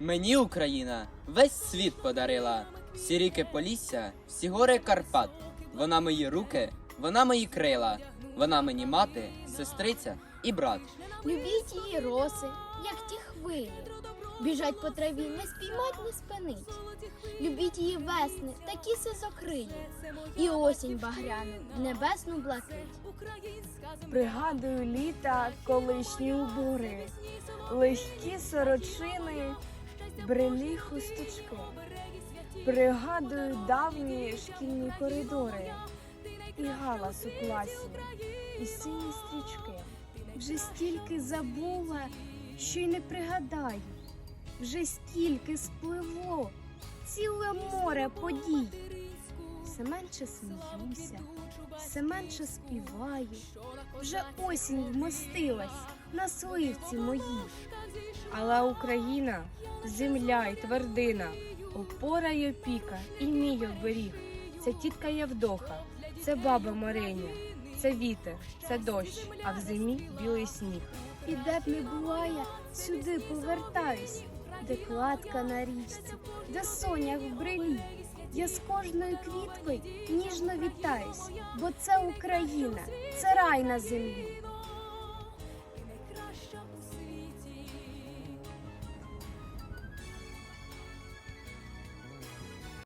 Мені Україна весь світ подарила. Всі ріки Полісся, всі гори Карпат. Вона мої руки, вона мої крила. Вона мені мати, сестриця і брат. Любіть її роси, як ті хвилі. Біжать по траві, не спіймать, не спинить. Любіть її весни, такі сизокриї. І осінь багряну, небесну блакить. Пригадую літа колишні убори, легкі сорочини, брели хусточки. Пригадую давні шкільні коридори, і галас у класі, і сині стрічки. Вже стільки забула, що й не пригадаю. Вже стільки спливло, ціле море подій. Все менше сміюся, все менше співаю. Вже осінь вмостилась на сливці моїй. Але Україна, земля й твердина, опора й опіка, і мій оберіг. Це тітка Євдоха, це баба Мореня, це вітер, це дощ, а в зимі білий сніг. І де б не була я, сюди повертаюсь, де кладка на річці, де сонях в брелі. Я з кожною квіткою ніжно вітаюсь, бо це Україна, це рай на землі.